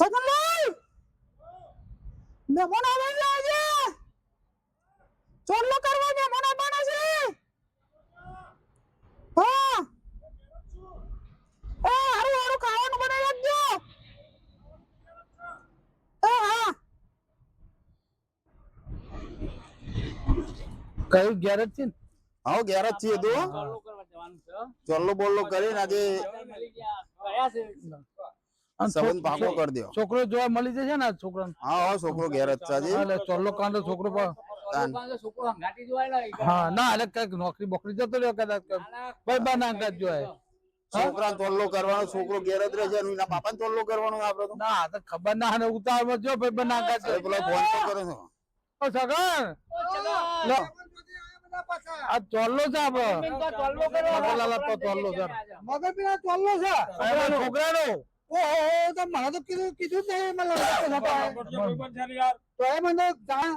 સગનલાલ મહેમાન આવે છે આજે ચોલ્લો કરવા મહેમાન આવવાના છે હા એ હારું હારું ખાવાનું બનાવી રાખજો એ હા કયું ગેરેજ છે ને આવો ઘેર જ છીએ તું ચોલ્લો બોલ્લો કરીને આજે અને સંબંધ પાકો કરી દો છોકરો જોવા મળી જશે ને આ છોકરાને? હા હા છોકરો ઘેર જ છે એટલે ચોલ્લો કાંડો છોકરો પણ હા ના એટલે કંઈક નોકરી બોકરી જતો રહ્યો કદાચ ભાઈ બા ના કદાચ જોય છોકરા ચોલ્લો કરવાનો છોકરો ઘેર જ રહે છે એના બાપા ચોલ્લો કરવાનો આપડે તો. ના તો ખબર ના અને ઉતાવળમાં જો ભાઈ બા ના કદાચ પેલો ફોન તો કરે છે. ઓ સગન! લો. આ ચોલ્લો છે આપડે ચોલ્લો છે. મગર પેલા ચોલ્લો છે. છોકરાનો. ઓહો તો મને તો કીધું કીધું જ નહીં મને છે તો એ મને જાણ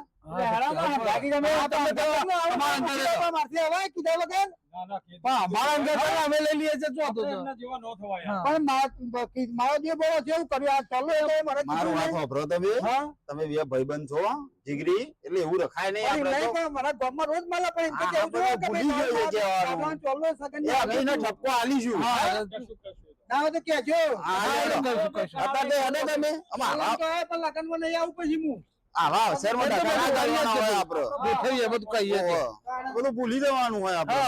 ભાઈબંધ છો જીગરી એટલે એવું રખાય નહીં મારા ગામમાં રોજ માલા પડે. ઠપકો આલીશું. તો. અત્યારે તમે. પણ લગ્નમાં નહીં આવું પછી હું. આવા હોય બધું કહીએ. બધું ભૂલી જવાનું હોય આપડે.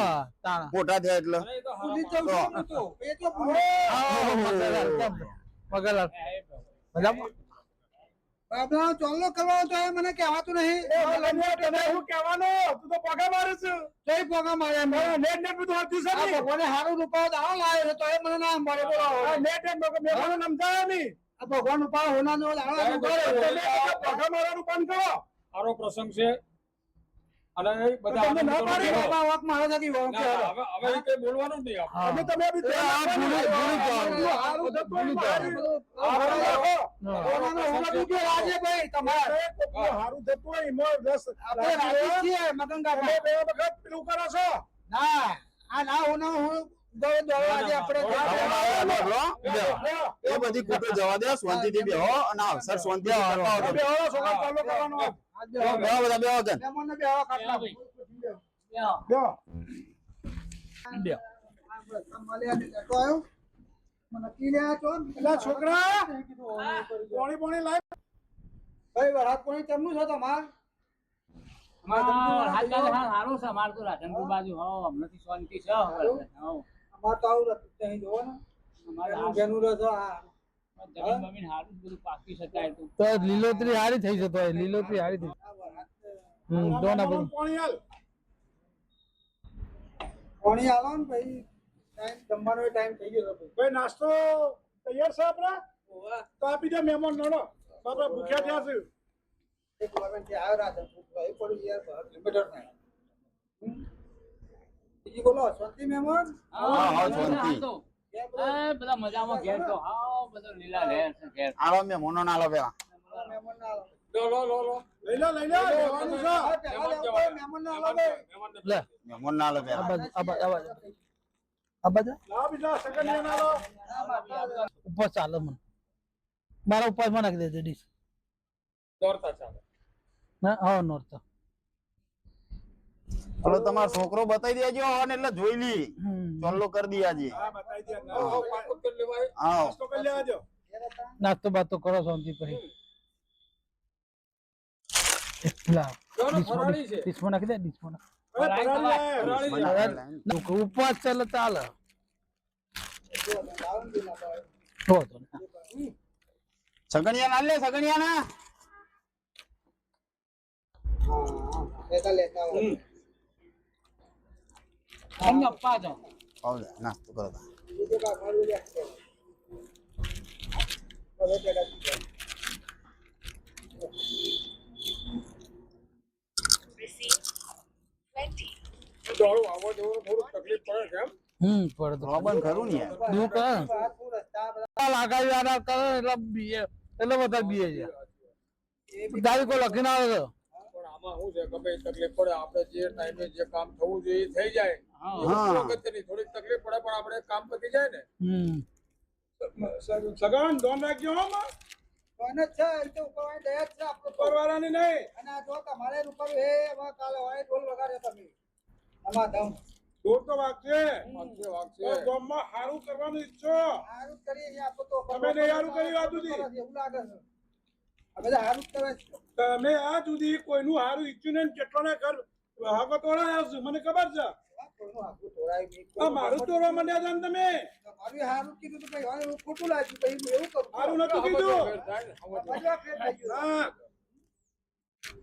હા મોટા થયા એટલે. ભૂલી જવું તો. એ તો ભૂલે. મજામાં? બાપલા ચોલ્લો કરવાનો તો મને કહેવાતું નહીં. તમે શું કહેવાનું? તું તો પગા મારે છે. કઈ પગા મારે નેટ નેટ બધું હતું છે ભગવાને હારું રૂપાવ દાવો લાવ્યો છે તો એ મને નામ મળે બોલો. નેટ નેટ મેં સમજાયો નહીં. ભગવાન રૂપાવ હોના નો દાવો પગા મારવાનું બંધ કરો. સારો પ્રસંગ છે. અને એ બધા તમને ના પાડી કરો. વાક મારે છે વાક ના, ના, હવે હવે એ બોલવાનું જ નહીં અમે તમે બી એ આ ભૂલી- ભૂલી જવાનું. તો ભૂલી જવાનું. હારું રાખો. હા. હોનાનો હોના બીજો રાજેભાઈ તમારે. હારું થતું હોય એમાં રસ આપણે રાજી છીએ મગન કાકા બે વખત પેલું કરો છો? ના આ ના હોના હું દોડે દોડે આજે આપણે હવે મારે બોલો. એ બધી કુટો જવા દે શાંતિથી બેહો અને અવસર શાંતિથી બેહો. છોકરા ચાલુ કરવાનો બેહો બધા ખાટલા બેહો બે. પેલા છોકરા પોણી પોણી લાવ ભાઈ વરાત પોણી કેમનું છે તમાર હા, હાલચાલ હા, સારું છે અમારે તો રાધનપુર બાજુ હો હમણાંથી શાંતિ છે અમાર તો આવું હતું જોવો ને અમારે એનું આ ઘેરનું રહે છે આ તો. તો લીલોતરી હારી થઈ જતો હોય લીલોતરી હારી થઈ. ને ભાઈ ટાઈમ જમવાનો ટાઈમ ગયો ભાઈ નાસ્તો તૈયાર છે આપડા? ભાઈ તો આપી દે મહેમાન નડો. બાપા ભૂખ્યા થયા છે. એક ગવર્મેન્ટથી આવ્યો રાત ભાઈ પડી યાર બહાર કિલોમીટર બીજી બોલો શાંતિ મહેમાન? હા, હા, શાંતિ. બધા મજામાં ઘેર તો હા બધો લીલા લહેર છે ઘેર આલો મહેમાનો ના આલો પેલા મહેમાન ના આવો. લો લો લો લો. લઈ લો લઈ લો લેવાનું છે. હા, પહેલા લેવું પડે, મહેમાન ના આવો લે મહેમાન ના આલો પેલા બાજુ આ બાજુ આ બાજુ. આ બાજુ? લાવ બીજા સેકન્ડ ના લો ઉપર ચાલે મને. મારા ઉપરમાં નાખી દેજે ડીશ. દોડતા ચાલે. ના હા નોર્થ હવે તમારો છોકરો બતાવી દેજો અને એટલે જોઈ લી. ચોલ્લો કરી દી આજે. હા બતાવી દે. ના પાકો કરી લેવાય આવો નાસ્તો બાસ્તો કરો શાંતિ પછી. એટલા. નાખી દે નાખ ઉપવાસ ચાલે. ચાલે સગણિયા ના લે સગણિયા ના. લેતા લેતા તો તા. કાંઈ તકલીફ પડે છે એમ. હમ પડે તો. ખરું ને લાગાવી આના કરે એટલે બીએ એટલે વધારે બીએ છે. તારીખો લખીને આવે પણ આમાં શું છે? કે તકલીફ પડે આપણે જે ટાઈમે જે કામ થવું જોઈએ થઈ જાય. અગત્યની થોડીક તકલીફ પડે પણ આપણે કામ પતી જાય ને. હમ. સગન ધોન રાખજો હો માં. જ છે તો ઉપરવાળી દયા છે આપણો પરવાળાની નહીં. અને આ જો તમારે રૂપારું હે એમાં કાલે હોય ઢોલ વગાડ્યો તમે. આમાં દમ દૂર તો વાગશે. વાગશે, તો ગામમાં સારું કરવાનું ઈચ્છો. હારું કરી કરીએ તો તમે નહીં આ સુધી? એવું લાગે છે. બધા હારું જ કરે તમે આ સુધી કોઈનું સારું ઈચ્છ્યું નહીં કેટલાને ઘર હાકો તોડાયા છે મને ખબર છે. મારું તોડવા માંડ્યા તમે? તમારું કીધું તો ભાઈ હવે ખોટું લાગ્યું ભાઈ એવું કરું. સારું નતું કીધું? મજા ફેર થઈ ગયું. હા.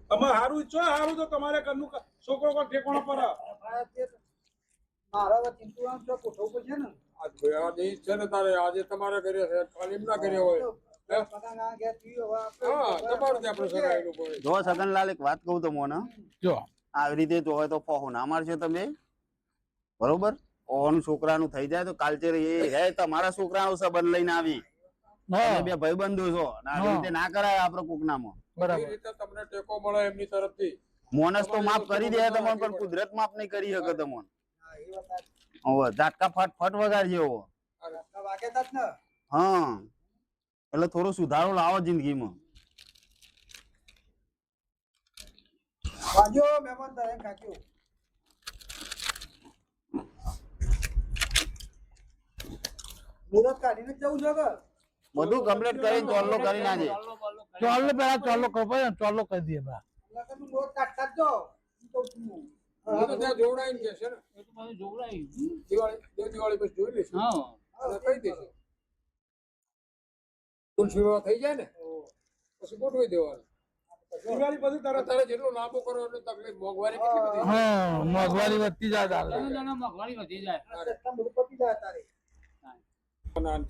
તમે સારું ઈચ્છો સારું તો તમારે ઘરનું છોકરો કોઈ ઠેકાણો પર મારા તે- મારા હવે છે ને. આજે છે ને તારે આજે તમારે ઘરે તાલીમ ના કર્યો ઘરે હોય. જો સગનલાલ એક વાત કહું તો મોને. જો. આવી રીતે જો હોય તો ફોહો ના મારશો તમે. બરોબર? ઓનું છોકરાનું થઈ જાય તો કાલચેર એ હે તમારા છોકરાનો સંબંધ લઈને આવી. બે ભાઈબંધો છો. રીતે ના કરાય આપડે કોકનામાં. બરાબર. તમને ટેકો મળે એમની તરફથી. મોનસ તો માફ કરી દે તમને પણ કુદરત માફ નહીં કરી શકે તમને. હા, એ વાત સાચી. હવે ઝાટકા ફટ ફટ વગાડજે હા. એટલે થોડો સુધારો લાવો જિંદગીમાં મહેમાન તારે કાઢીને જવું છે કે બધું કમ્પ્લીટ કરીને ચોલ્લો કરી નાખે ચોલ્લો કરી. પેલા ચોલ્લો કરો પછી ચોલ્લો કરી દઈએ બા લગનનું કાઢતા જ જાઓ. હું કહું છું. એ તો ત્યાં જોવડાઈને છે ને એ તો બધું જોવડાયું. દિવાળી દિવાળી પછી જોઈ લઈશું હા કઈ દઈશું તુલસી વિવાહ થઈ જાય ને પછી ગોઠવી દેવાનું. દિવાળી પછી તારે તારે જેટલું લાંબુ કરો એટલું તકલીફ મોંઘવારી કેટલી બધી? હા મોંઘવારી વધતી જાય તારે. મોંઘવારી વધી જાય. આ રસ્તા બધું પતી જાય તારે.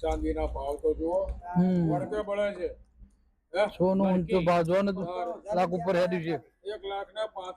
ચાંદીના ભાવ તો જુઓ. વળકે બળે છે? સોનું ઊંચો ભાવ જો ને લાખ ઉપર હેડ્યું છે. એક લાખ ને પાંચ